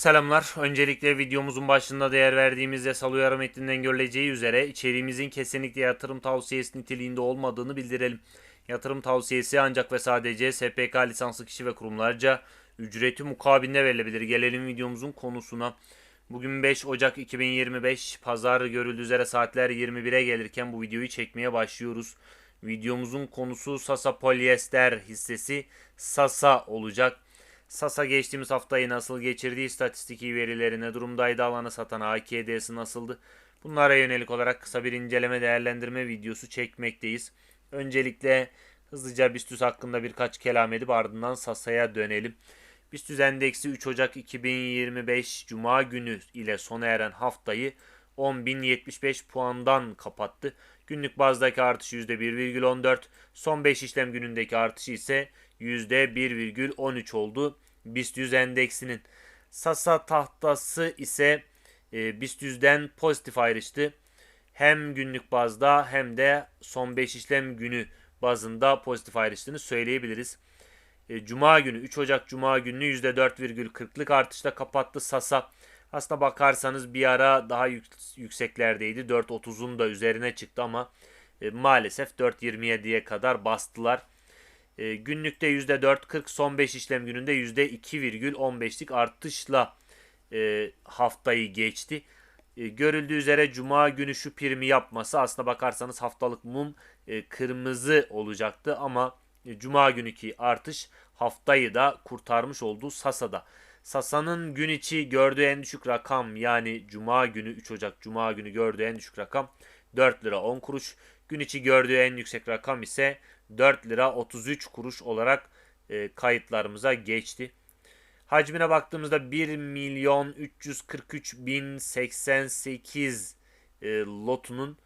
Selamlar. Öncelikle videomuzun başında değer verdiğimiz yasal uyarı metninden görüleceği üzere içeriğimizin kesinlikle yatırım tavsiyesi niteliğinde olmadığını bildirelim. Yatırım tavsiyesi ancak ve sadece SPK lisanslı kişi ve kurumlarca ücreti mukabilinde verilebilir. Gelelim videomuzun konusuna. Bugün 5 Ocak 2025 pazar görüldüğü üzere saatler 21'e gelirken bu videoyu çekmeye başlıyoruz. Videomuzun konusu Sasa Polyester hissesi Sasa olacak. Sasa geçtiğimiz haftayı nasıl geçirdi, istatistiki verileri ne durumdaydı, alanı satan AKD'si nasıldı? Bunlara yönelik olarak kısa bir inceleme değerlendirme videosu çekmekteyiz. Öncelikle hızlıca BIST hakkında birkaç kelam edip ardından Sasa'ya dönelim. BIST endeksi 3 Ocak 2025 Cuma günü ile sona eren haftayı 10.075 puandan kapattı. Günlük bazdaki artış %1,14, son 5 işlem günündeki artışı ise %1,13 oldu. BIST 100 endeksinin. Sasa tahtası ise e, BIST 100'den pozitif ayrıştı. Hem günlük bazda hem de son 5 işlem günü bazında pozitif ayrıştığını söyleyebiliriz. E, Cuma günü 3 Ocak Cuma gününü %4,40'lık artışla kapattı Sasa. Aslına bakarsanız bir ara daha yük- yükseklerdeydi. 4.30'un da üzerine çıktı ama e, maalesef 4.27'ye kadar bastılar. E, günlükte %4.40 son 5 işlem gününde %2,15'lik artışla e, haftayı geçti. E, görüldüğü üzere cuma günü şu primi yapması aslına bakarsanız haftalık mum e, kırmızı olacaktı ama e, cuma günkü artış haftayı da kurtarmış oldu Sasa'da. Sasa'nın gün içi gördüğü en düşük rakam yani cuma günü 3 Ocak cuma günü gördüğü en düşük rakam 4 lira 10 kuruş. Gün içi gördüğü en yüksek rakam ise 4 lira 33 kuruş olarak e, kayıtlarımıza geçti. Hacmine baktığımızda 1 milyon 343 bin 88 e, lotunun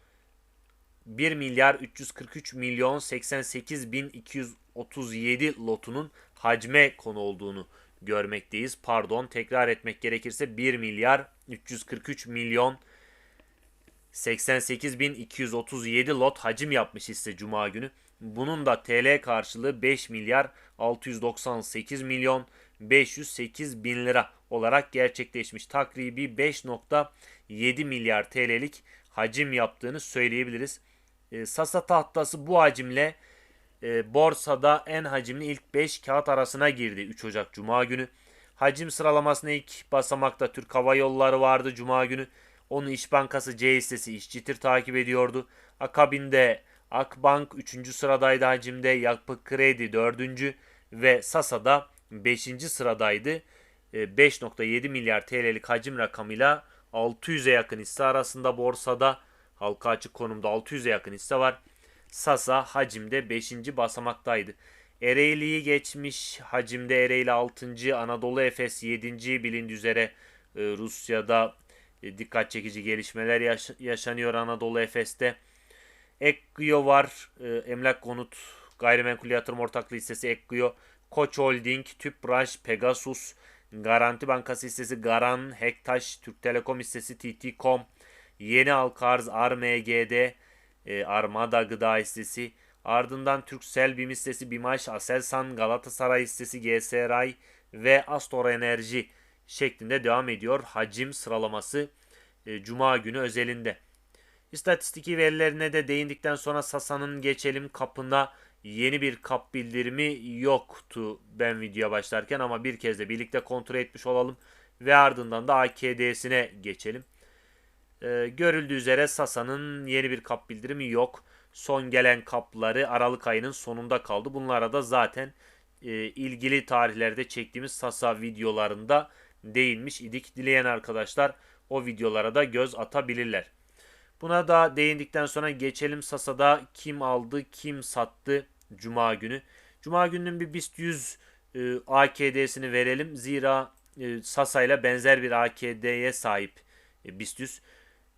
1 milyar 343 milyon 88 bin 237 lotunun hacme konu olduğunu görmekteyiz. Pardon tekrar etmek gerekirse 1 milyar 343 milyon 88.237 lot hacim yapmış hisse Cuma günü. Bunun da TL karşılığı 5 milyar 698 milyon 508 bin lira olarak gerçekleşmiş. Takribi 5.7 milyar TL'lik hacim yaptığını söyleyebiliriz. E, Sasa tahtası bu hacimle e, borsada en hacimli ilk 5 kağıt arasına girdi 3 Ocak Cuma günü. Hacim sıralamasında ilk basamakta Türk Hava Yolları vardı Cuma günü. Onu İş Bankası C hissesi İşçitir takip ediyordu. Akabinde Akbank 3. sıradaydı hacimde. Yapı Kredi 4. ve Sasa'da 5. sıradaydı. E, 5.7 milyar TL'lik hacim rakamıyla 600'e yakın hisse arasında borsada halka açık konumda 600'e yakın hisse var. Sasa hacimde 5. basamaktaydı. Ereğli'yi geçmiş hacimde Ereğli 6. Anadolu Efes 7. bilindiği üzere e, Rusya'da e, dikkat çekici gelişmeler yaş- yaşanıyor Anadolu Efes'te. Ekgio var. E, Emlak Konut Gayrimenkul Yatırım Ortaklığı hissesi Ekgio. Koç Holding, Tüpraş, Pegasus, Garanti Bankası hissesi Garan, Hektaş, Türk Telekom hissesi TT.com, Yeni Halka Arz RMGD, e, Armada Gıda hissesi, ardından Türksel BİM hissesi BİMAŞ, Aselsan, Galatasaray hissesi GSRAY ve Astor Enerji şeklinde devam ediyor hacim sıralaması e, Cuma günü özelinde. İstatistiki verilerine de değindikten sonra Sasa'nın geçelim kapına yeni bir kap bildirimi yoktu ben videoya başlarken ama bir kez de birlikte kontrol etmiş olalım ve ardından da AKD'sine geçelim. Ee, görüldüğü üzere Sasa'nın yeni bir kap bildirimi yok. Son gelen kapları Aralık ayının sonunda kaldı. Bunlara da zaten e, ilgili tarihlerde çektiğimiz Sasa videolarında değinmiş idik. Dileyen arkadaşlar o videolara da göz atabilirler. Buna da değindikten sonra geçelim Sasa'da kim aldı, kim sattı Cuma günü. Cuma gününün bir BIST 100 e, AKD'sini verelim. Zira e, Sasa ile benzer bir AKD'ye sahip e, BIST 100.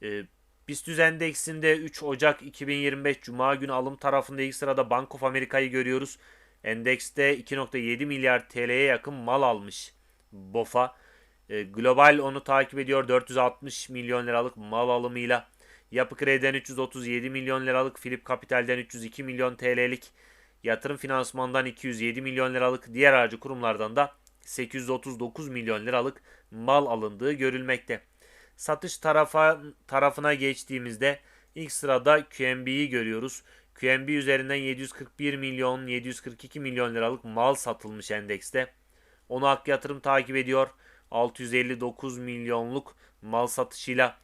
E, BIST 100 endeksinde 3 Ocak 2025 Cuma günü alım tarafında ilk sırada Bank of America'yı görüyoruz. Endekste 2.7 milyar TL'ye yakın mal almış BOFA. E, Global onu takip ediyor 460 milyon liralık mal alımıyla. Yapı Kredi'den 337 milyon liralık, Philip Capital'den 302 milyon TL'lik, yatırım finansmandan 207 milyon liralık, diğer aracı kurumlardan da 839 milyon liralık mal alındığı görülmekte. Satış tarafa tarafına geçtiğimizde ilk sırada QNB'yi görüyoruz. QNB üzerinden 741 milyon 742 milyon liralık mal satılmış endekste. Onu Ak Yatırım takip ediyor. 659 milyonluk mal satışıyla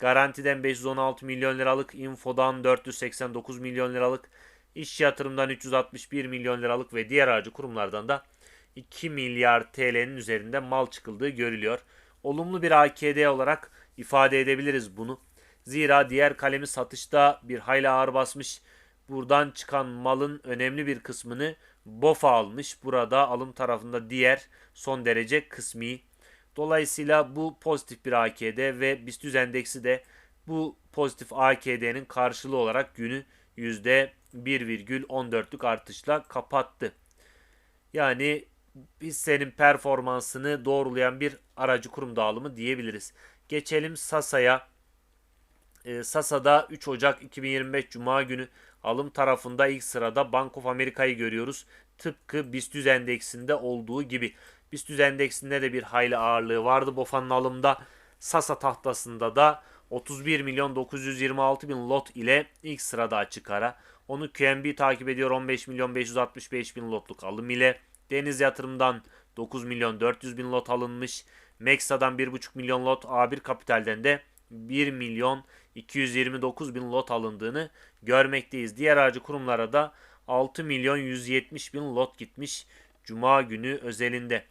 Garantiden 516 milyon liralık, Info'dan 489 milyon liralık, İş Yatırım'dan 361 milyon liralık ve diğer aracı kurumlardan da 2 milyar TL'nin üzerinde mal çıkıldığı görülüyor. Olumlu bir AKD olarak ifade edebiliriz bunu. Zira diğer kalemi satışta bir hayli ağır basmış. Buradan çıkan malın önemli bir kısmını BOFA almış. Burada alım tarafında diğer son derece kısmi. Dolayısıyla bu pozitif bir AKD ve BIST endeksi de bu pozitif AKD'nin karşılığı olarak günü %1,14'lük artışla kapattı. Yani hissenin performansını doğrulayan bir aracı kurum dağılımı diyebiliriz. Geçelim Sasa'ya. E, Sasa'da 3 Ocak 2025 Cuma günü alım tarafında ilk sırada Bank of America'yı görüyoruz. Tıpkı BIST endeksinde olduğu gibi. BIST endeksinde de bir hayli ağırlığı vardı BOFA'nın alımda. Sasa tahtasında da 31 milyon 926 bin lot ile ilk sırada açık ara. Onu QNB takip ediyor 15 milyon 565 bin lotluk alım ile. Deniz Yatırım'dan 9 milyon 400 bin lot alınmış. Mexa'dan 1,5 milyon lot A1 Kapital'den de 1 milyon 229 bin lot alındığını görmekteyiz. Diğer aracı kurumlara da 6 milyon 170 bin lot gitmiş Cuma günü özelinde.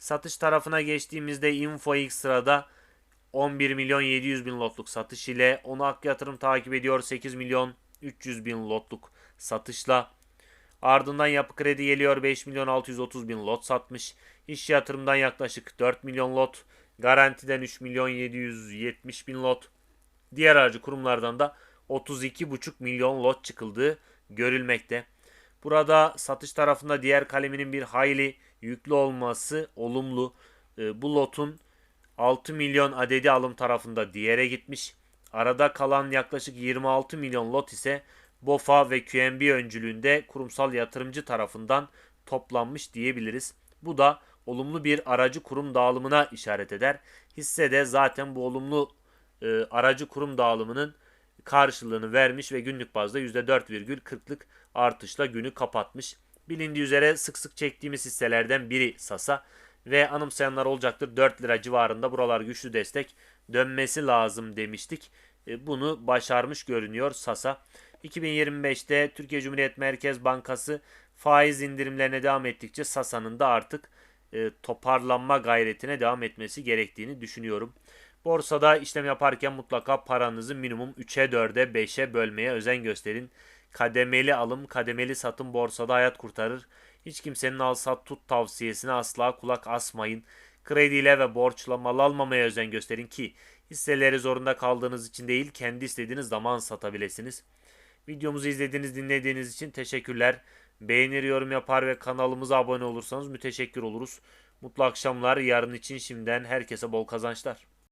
Satış tarafına geçtiğimizde Info ilk sırada 11 milyon 700 bin lotluk satış ile onu Ak Yatırım takip ediyor 8 milyon 300 bin lotluk satışla. Ardından Yapı Kredi geliyor 5 milyon 630 bin lot satmış. İş yatırımdan yaklaşık 4 milyon lot. Garantiden 3 milyon 770 bin lot. Diğer aracı kurumlardan da 32,5 milyon lot çıkıldığı görülmekte. Burada satış tarafında diğer kaleminin bir hayli yüklü olması olumlu. E, bu lotun 6 milyon adedi alım tarafında diğere gitmiş. Arada kalan yaklaşık 26 milyon lot ise BOFA ve QNB öncülüğünde kurumsal yatırımcı tarafından toplanmış diyebiliriz. Bu da olumlu bir aracı kurum dağılımına işaret eder. Hisse de zaten bu olumlu e, aracı kurum dağılımının karşılığını vermiş ve günlük bazda %4,40'lık artışla günü kapatmış. Bilindiği üzere sık sık çektiğimiz hisselerden biri Sasa ve anımsayanlar olacaktır 4 lira civarında buralar güçlü destek dönmesi lazım demiştik. E, bunu başarmış görünüyor Sasa. 2025'te Türkiye Cumhuriyet Merkez Bankası faiz indirimlerine devam ettikçe Sasa'nın da artık e, toparlanma gayretine devam etmesi gerektiğini düşünüyorum. Borsada işlem yaparken mutlaka paranızı minimum 3'e 4'e 5'e bölmeye özen gösterin. Kademeli alım, kademeli satım borsada hayat kurtarır. Hiç kimsenin al sat tut tavsiyesine asla kulak asmayın. Krediyle ve borçla mal almamaya özen gösterin ki hisseleri zorunda kaldığınız için değil kendi istediğiniz zaman satabilirsiniz. Videomuzu izlediğiniz dinlediğiniz için teşekkürler. Beğenir, yorum yapar ve kanalımıza abone olursanız müteşekkir oluruz. Mutlu akşamlar. Yarın için şimdiden herkese bol kazançlar.